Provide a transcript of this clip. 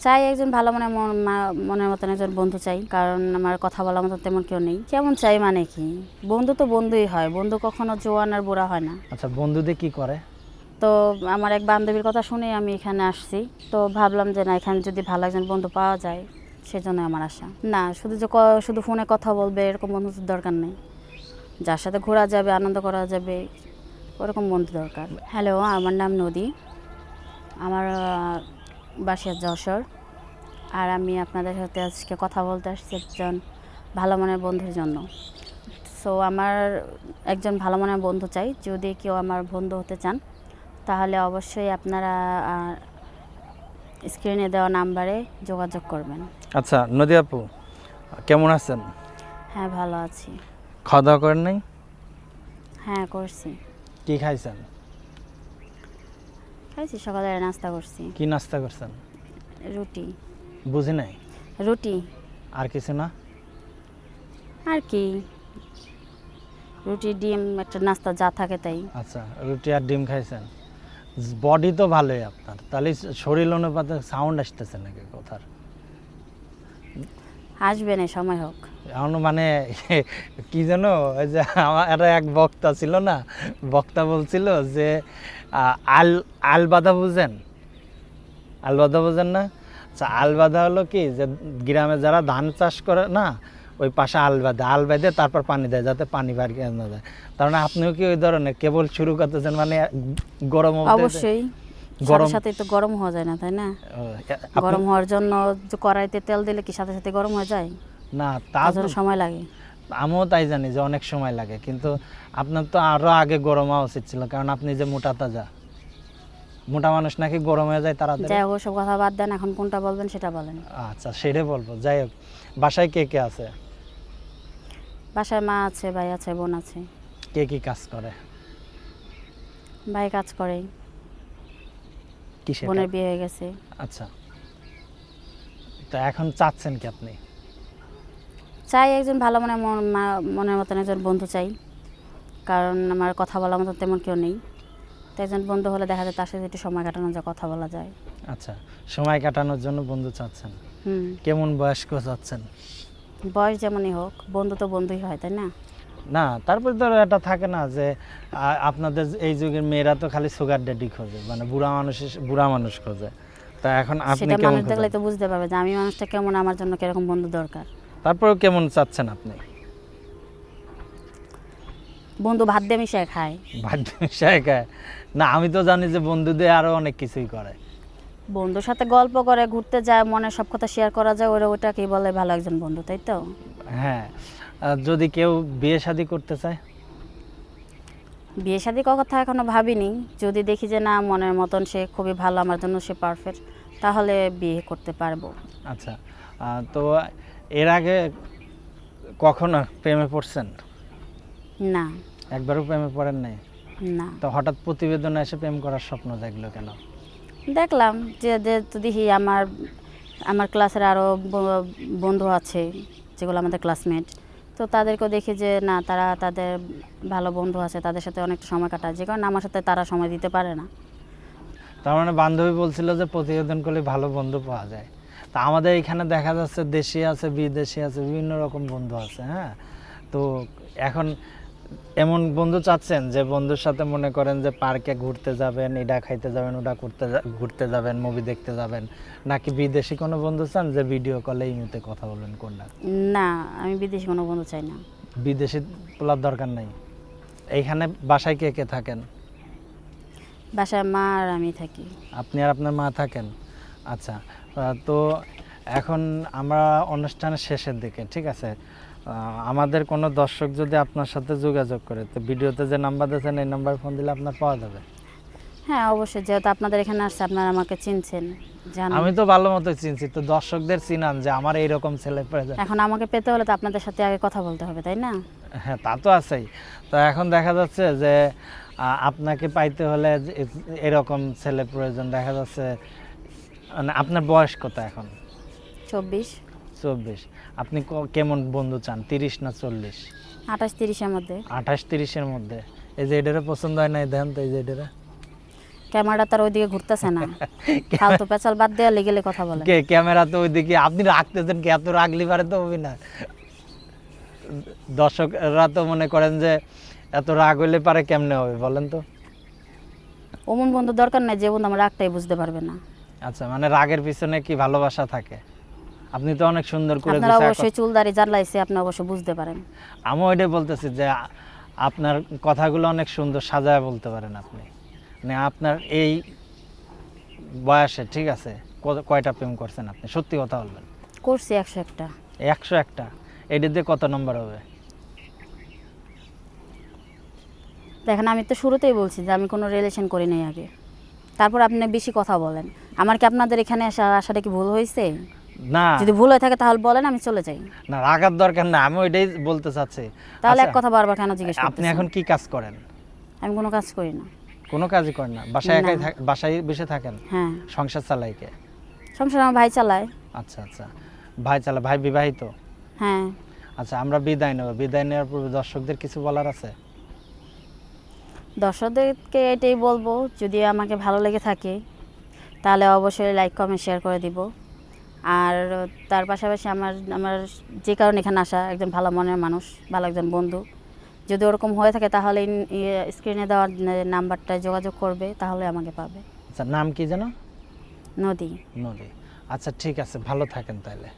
চাই একজন ভালো মনে মন- মা- মনের মতন একজন বন্ধু চাই কারণ আমার কথা বলার মতো তেমন কেউ নেই। কেমন চাই মানে কি? বন্ধু তো বন্ধুই হয় বন্ধু কখনো জোয়ান আর বুড়া হয় না। আচ্ছা বন্ধুদের কি করে? তো আমার এক বান্ধবীর কথা শুনে আমি এখানে আসছি। তো ভাবলাম যে না এখানে যদি ভালো একজন বন্ধু পাওয়া যায় সেজন্য আমার আশা। না শুধু যে শুধু ফোনে কথা বলবে এরকম বন্ধু তো দরকার নেই। যার সাথে ঘোরা যাবে আনন্দ করা যাবে ওরকম বন্ধু দরকার। হ্যালো আমার নাম নদী। আমার বাসা যশোর। আর আমি আপনাদের সাথে আজকে কথা বলতে আসছি একজন ভালো মনের বন্ধুর জন্য। সো আমার একজন ভালো মনের বন্ধু চাই। যদি কেউ আমার বন্ধু হতে চান তাহলে অবশ্যই আপনারা স্ক্রিনে দেওয়া নাম্বারে যোগাযোগ করবেন। আচ্ছা নদী আপু কেমন আছেন? হ্যাঁ ভালো আছি। খাওয়া দাওয়া করেন নাই? হ্যাঁ করছি। কি খাইছেন? খাইছি সকালে নাস্তা করছি। কি নাস্তা করছেন? রুটি। বুঝি নাই? রুটি। আর কিছু না? আর কি? রুটি ডিম একটা নাস্তা যা থাকে তাই। আচ্ছা রুটি আর ডিম খাইছেন। বডি তো ভালোই আপনার। তাহলে শরীর অনুপাতে সাউন্ড আসতেছে নাকি কথার? আসবে না সময় হোক। এখন মানে কি জানো ওই যে আমার এক বক্তা ছিল না বক্তা বলছিল যে আল আল বাদা বুঝেন? আল বাদা বুঝেন না? আচ্ছা আল বাদা হলো কি যে গ্রামে যারা ধান চাষ করে না ওই পাশে আল বাঁধে আল বেঁধে তারপর পানি দেয় যাতে পানি বার না যায় তার মানে আপনিও কি ওই ধরনের কেবল শুরু করতেছেন মানে গরম অবশ্যই। গরম- সাথে তো গরম হওয়া যায় না তাই না? গরম হওয়ার জন্য যে কড়াইতে তেল দিলে কি সাথে সাথে গরম হয়ে যায়? না তা তার জন্য সময় লাগে। আমিও তাই জানি যে অনেক সময় লাগে কিন্তু আপনার তো আরও আগে গরম হওয়া উচিত ছিল কারণ আপনি যে মোটা তাজা। মোটা মানুষ নাকি গরম হয়ে যায় তারা যাই হোক সব কথা বাদ দেন এখন কোনটা বলবেন সেটা বলেন। আচ্ছা সেটাই বলব। যাই হোক বাসায় কে কে আছে? বাসায় মা আছে ভাই আছে বোন আছে। কে কি কাজ করে? ভাই কাজ করে কিসে বোনের বিয়ে হয়ে গেছে। আচ্ছা। তো এখন চাচ্ছেন কি আপনি? চাই একজন ভালো মনে মন- মনের মতন একজন বন্ধু চাই। কারণ আমার কথা বলার মতো তেমন কেউ নেই। তো একজন বন্ধু হলে দেখা যায় তার সাথে একটু সময় কাটানো যায় কথা বলা যায়। আচ্ছা সময় কাটানোর জন্য বন্ধু চাচ্ছেন? হুম। কেমন বয়স্ক চাচ্ছেন? বয়স যেমনই হোক বন্ধু তো বন্ধুই হয় তাই না? না তারপর ধরো এটা থাকে না যে আপনাদের এই যুগের মেয়েরা তো খালি সুগার ড্যাডি খোঁজে মানে বুড়া মানুষ বুড়া মানুষ খোঁজে। তা এখন আপনি কেমন মানুষ দেখলে তো বুঝতে পারবে যে আমি মানুষটা কেমন আমার জন্য কীরকম বন্ধু দরকার। তারপরেও কেমন চাচ্ছেন আপনি? বন্ধু ভাত দিয়ে মিশিয়ে খায়। ভাত বাধ্য মিশায় না আমি তো জানি যে বন্ধুদের আরও অনেক কিছুই করে। বন্ধুর সাথে গল্প করে ঘুরতে যায় মনের সব কথা শেয়ার করা যায় ওরা ওটাকেই বলে ভালো একজন বন্ধু তাই তো? হ্যাঁ যদি কেউ বিয়ে শাদী করতে চায়? বিয়ে শাদী কথা এখনও ভাবিনি। যদি দেখি যে না মনের মতন সে খুবই ভালো আমার জন্য সে পারফেক্ট তাহলে বিয়ে করতে পারব। আচ্ছা তো এর আগে কখনো প্রেমে পড়ছেন? না। একবারও প্রেমে পড়েন নাই? না। তো হঠাৎ প্রতিবেদনে এসে প্রেম করার স্বপ্ন জাগলো কেন? দেখলাম যে দেখি আমার আমার ক্লাসের আরও বন্ধু আছে, যেগুলো আমাদের ক্লাসমেট তো তাদেরকেও দেখি যে না, তারা তাদের ভালো বন্ধু আছে, তাদের সাথে অনেকটা সময় কাটায়। যে কারণে আমার সাথে তারা সময় দিতে পারে না। তার মানে বান্ধবী বলছিল যে প্রতিবেদন করলে ভালো বন্ধু পাওয়া যায়। তা আমাদের এখানে দেখা যাচ্ছে দেশি আছে, বিদেশি আছে, বিভিন্ন রকম বন্ধু আছে হ্যাঁ? তো এখন এমন বন্ধু চাচ্ছেন যে বন্ধুর সাথে মনে করেন যে পার্কে ঘুরতে যাবেন এটা খাইতে যাবেন ওটা করতে ঘুরতে যাবেন মুভি দেখতে যাবেন নাকি বিদেশি কোনো বন্ধু চান যে ভিডিও কলে এই মুহূর্তে কথা বলবেন কোনটা? না আমি বিদেশি কোনো বন্ধু চাই না। বিদেশি তোলার দরকার নেই। এইখানে বাসায় কে কে থাকেন? বাসায় মা আর আমি থাকি। আপনি আর আপনার মা থাকেন? আচ্ছা তো এখন আমরা অনুষ্ঠানের শেষের দিকে ঠিক আছে? আমাদের কোনো দর্শক যদি আপনার সাথে যোগাযোগ করে তো ভিডিওতে যে নাম্বার দিয়েছেন এই নাম্বার ফোন দিলে আপনার পাওয়া যাবে। হ্যাঁ অবশ্যই যেহেতু আপনাদের এখানে আসছে আপনারা আমাকে চিনছেন আমি তো ভালো মতো চিনছি তো দর্শকদের চিনান যে আমার এইরকম ছেলে প্রয়োজন এখন আমাকে পেতে হলে তো আপনাদের সাথে আগে কথা বলতে হবে তাই না? হ্যাঁ তা তো আছেই। তো এখন দেখা যাচ্ছে যে আপনাকে পাইতে হলে এরকম ছেলে প্রয়োজন দেখা যাচ্ছে মানে আপনার বয়স কত এখন? চব্বিশ। চব্বিশ। আপনি কেমন বন্ধু চান? তিরিশ না চল্লিশ? আঠাশ তিরিশের মধ্যে। আঠাশ তিরিশের মধ্যে। এই যে এটারে পছন্দ হয় না দেন তো এই যে এটারে। ক্যামেরাটা তার ওইদিকে ঘুরতেছে না। ফালতু পেঁচাল বাদ দেওয়া লেগেলে কথা বলে। কে ক্যামেরা তো ওইদিকে আপনি রাখতেছেন কি? এত রাখলি পারে তো হবি না। দর্শকরা তো মনে করেন যে এত রাগ হইলে পারে কেমনে হবে বলেন তো। অমন বন্ধু দরকার নাই যে বন্ধু আমার রাগটাই বুঝতে পারবে না। আচ্ছা মানে রাগের পিছনে কি ভালোবাসা থাকে? আপনি তো অনেক সুন্দর করে আপনারা অবশ্যই চুল দাড়ি জানলাইছে আপনি অবশ্যই বুঝতে পারেন। আমি ওইটাই বলতেছি যে আপনার কথাগুলো অনেক সুন্দর সাজায় বলতে পারেন আপনি। মানে আপনার এই বয়সে ঠিক আছে কয়টা প্রেম করছেন আপনি? সত্যি কথা বলবেন। করছি একশো একটা। একশো একটা? এটাতে কত নম্বর হবে? দেখেন আমি তো শুরুতেই বলছি যে আমি কোনো রিলেশন করি নাই আগে। তারপর আপনি বেশি কথা বলেন। আমার কি আপনাদের এখানে আসা আসাটা কি ভুল হয়েছে? না। যদি ভুল হয়ে থাকে তাহলে বলেন আমি চলে যাই। না রাগার দরকার না আমি ওইটাই বলতে চাচ্ছি। তাহলে এক আচ্ছা, কথা বারবার কেন জিজ্ঞেস আপনি এখন কি কাজ করেন? আমি কোনো কাজ করি না। কোনো কাজই করেন না। বাসায় একাই বাসায় বসে থাকেন? হ্যাঁ। সংসার চালাই কে? সংসার আমার ভাই চালায়। আচ্ছা আচ্ছা। ভাই চালা ভাই বিবাহিত? হ্যাঁ। আচ্ছা আমরা বিদায় নেব। বিদায় নেওয়ার পূর্বে দর্শকদের কিছু বলার আছে? দর্শকদেরকে এটাই বলব যদি আমাকে ভালো লেগে থাকে তাহলে অবশ্যই লাইক কমেন্ট শেয়ার করে দিব। আর তার পাশাপাশি আমার আমার যে কারণে এখানে আসা একজন ভালো মনের মানুষ ভালো একজন বন্ধু। যদি ওরকম হয়ে থাকে তাহলে স্ক্রিনে দেওয়ার নাম্বারটায় যোগাযোগ করবে তাহলে আমাকে পাবে। আচ্ছা নাম কি যেন? নদী। নদী। আচ্ছা ঠিক আছে ভালো থাকেন তাহলে।